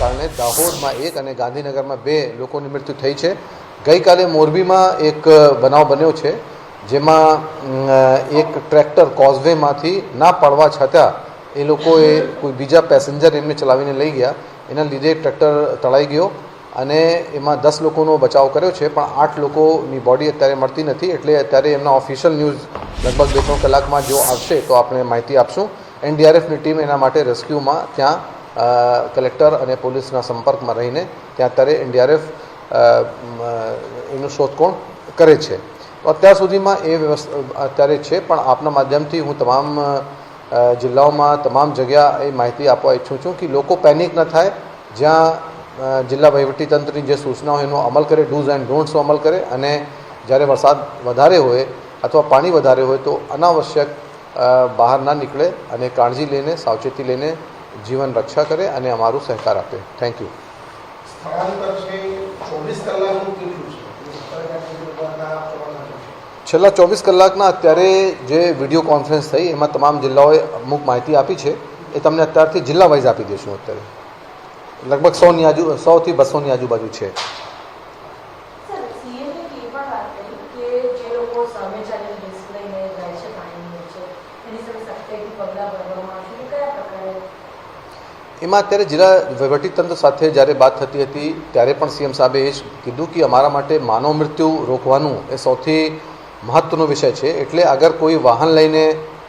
કારણે દાહોદમાં એક અને ગાંધીનગરમાં બે લોકોની મૃત્યુ થઈ છે. ગઈકાલે મોરબીમાં એક બનાવ બન્યો છે, જેમાં એક ટ્રેક્ટર કોઝવેમાંથી ના પડવા છતાં એ લોકોએ કોઈ બીજા પેસેન્જર એમને ચલાવીને લઈ ગયા. એના લીધે ટ્રેક્ટર તળાઈ ગયો અને એમાં દસ લોકોનો બચાવ કર્યો છે, પણ આઠ લોકોની બોડી અત્યારે મળતી નથી. એટલે અત્યારે એમના ઓફિશિયલ ન્યૂઝ લગભગ બે ત્રણ કલાકમાં જો આવશે તો આપણે માહિતી આપશું. એનડીઆરએફની ટીમ એના માટે રેસ્ક્યુમાં ત્યાં કલેક્ટર અને પોલીસના સંપર્કમાં રહીને ત્યાં અત્યારે એનડીઆરએફ એનું શોધખોળ કરે છે. તો અત્યાર સુધીમાં એ વ્યવસ્થા અત્યારે છે, પણ આપના માધ્યમથી હું તમામ જિલ્લાઓમાં તમામ જગ્યા એ માહિતી આપવા ઈચ્છું છું કે લોકો પેનિક ન થાય, જ્યાં જિલ્લા વહીવટીતંત્રની જે સૂચનાઓ એનો અમલ કરે, ડૂઝ એન્ડ ડોન્ટ્સનો અમલ કરે અને જ્યારે વરસાદ વધારે હોય અથવા પાણી વધારે હોય તો અનાવશ્યક બહાર ના નીકળે અને કાળજી લઈને, સાવચેતી લઈને જીવન રક્ષા કરે અને અમારું સહકાર આપે. થેન્ક યુ છેલ્લા ચોવીસ કલાકના અત્યારે જે વીડિયો કોન્ફરન્સ થઈ એમાં તમામ જિલ્લાઓએ અમુક માહિતી આપી છે. એ તમને અત્યારથી જિલ્લા વાઇઝ આપી દઈશું અત્યારે. લગભગ સોની આજુ સોથી બસોની આજુબાજુ છે. એની સખ્તાઈથી પગલાં ભરવામાં આવશે કયા પ્રકારે એમાં અત્યારે જિલ્લા વહીવટીતંત્ર સાથે જ્યારે વાત થતી હતી, ત્યારે પણ સીએમ સાહેબે એ જ કીધું કે અમારા માટે માનવ મૃત્યુ રોકવાનું એ સૌથી મહત્વનો વિષય છે. એટલે અગર કોઈ વાહન લઈને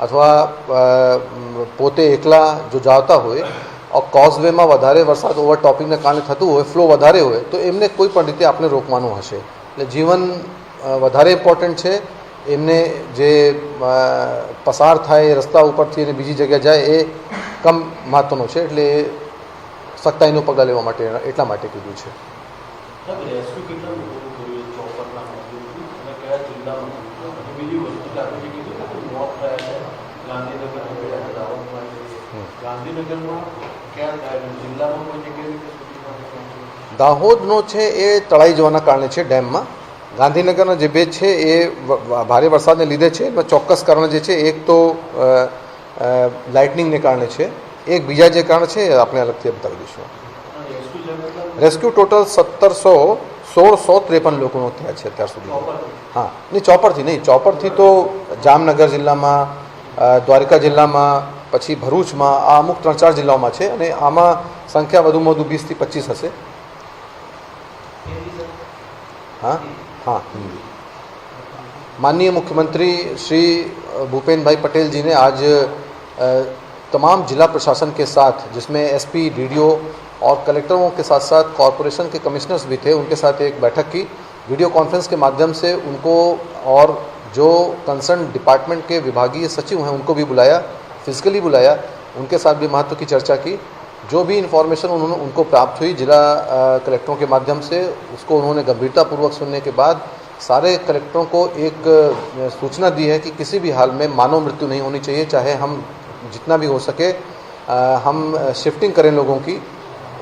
અથવા પોતે એકલા જો જાવતા હોય કોઝવેમાં વધારે વરસાદ ઓવરટોપિંગને કારણે થતું હોય ફ્લો વધારે હોય, તો એમને કોઈ પણ રીતે આપણે રોકવાનું હશે. એટલે જીવન વધારે ઇમ્પોર્ટન્ટ છે. એમને જે પસાર થાય રસ્તા ઉપરથી અને બીજી જગ્યાએ જાય એ કમ મહત્વનો છે એટલે એ સખ્તાઈનું પગલાં લેવા માટે એટલા માટે કીધું છે? દાહોદનો છે એ તળાઈ જવાના કારણે છે ડેમમાં. ગાંધીનગરના જે બે છે એ ભારે વરસાદને લીધે છે એમાં ચોક્કસ કારણ જે છે, એક તો લાઇટનિંગને કારણે છે, એક બીજા જે કારણ છે આપણે અલગથી બતાવી દઈશું. રેસ્ક્યુ ટોટલ સત્તરસો સોળસો ત્રેપન લોકોનો થયા છે અત્યાર સુધી. હા, નહીં ચોપરથી નહીં ચોપરથી તો જામનગર જિલ્લામાં દ્વારકા જિલ્લામાં, પછી ભરૂચમાં, આ અમુક ત્રણ ચાર જિલ્લાઓમાં છે અને આમાં સંખ્યા વધુમાં વધુ વીસથી પચીસ હશે. हाँ हाँ। हिंदी माननीय मुख्यमंत्री श्री भूपेंद्र भाई पटेल जी ने आज तमाम जिला प्रशासन के साथ, जिसमें एसपी, डीडीओ और कलेक्टरों के साथ साथ कॉरपोरेशन के कमिश्नर्स भी थे, उनके साथ एक बैठक की। वीडियो कॉन्फ्रेंस के माध्यम से उनको और जो कंसर्न डिपार्टमेंट के विभागीय सचिव हैं, उनको भी बुलाया, फिजिकली बुलाया, उनके साथ भी महत्व की चर्चा की। जो भी इन्फॉर्मेशन उन्होंने उनको प्राप्त हुई जिला कलेक्टरों के माध्यम से, उसको उन्होंने गंभीरतापूर्वक सुनने के बाद सारे कलेक्टरों को एक सूचना दी है कि किसी भी हाल में मानव मृत्यु नहीं होनी चाहिए, चाहे हम जितना भी हो सके हम शिफ्टिंग करें लोगों की।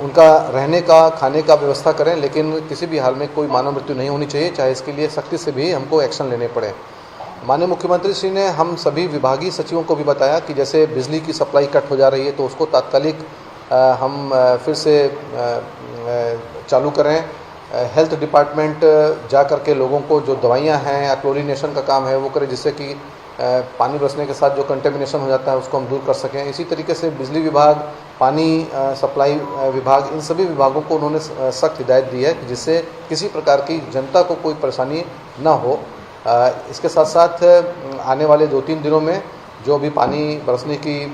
उनका रहने का, खाने का व्यवस्था करें, लेकिन किसी भी हाल में कोई मानव मृत्यु नहीं होनी चाहिए, चाहे इसके लिए सख्ती से भी हमको एक्शन लेने पड़े। माननीय मुख्यमंत्री श्री ने हम सभी विभागीय सचिवों को भी बताया कि जैसे बिजली की सप्लाई कट हो जा रही है तो उसको तात्कालिक हम फिर से चालू करें। हेल्थ डिपार्टमेंट जा कर के लोगों को जो दवाइयाँ हैं या क्लोरीनेशन का काम है, वो करें, जिससे कि पानी बरसने के साथ जो कंटेमिनेशन हो जाता है, उसको हम दूर कर सकें। इसी तरीके से बिजली विभाग, पानी सप्लाई विभाग, इन सभी विभागों को उन्होंने सख्त हिदायत दी है जिससे किसी प्रकार की जनता को कोई परेशानी ना हो। इसके साथ साथ आने वाले दो तीन दिनों में जो भी पानी बरसने की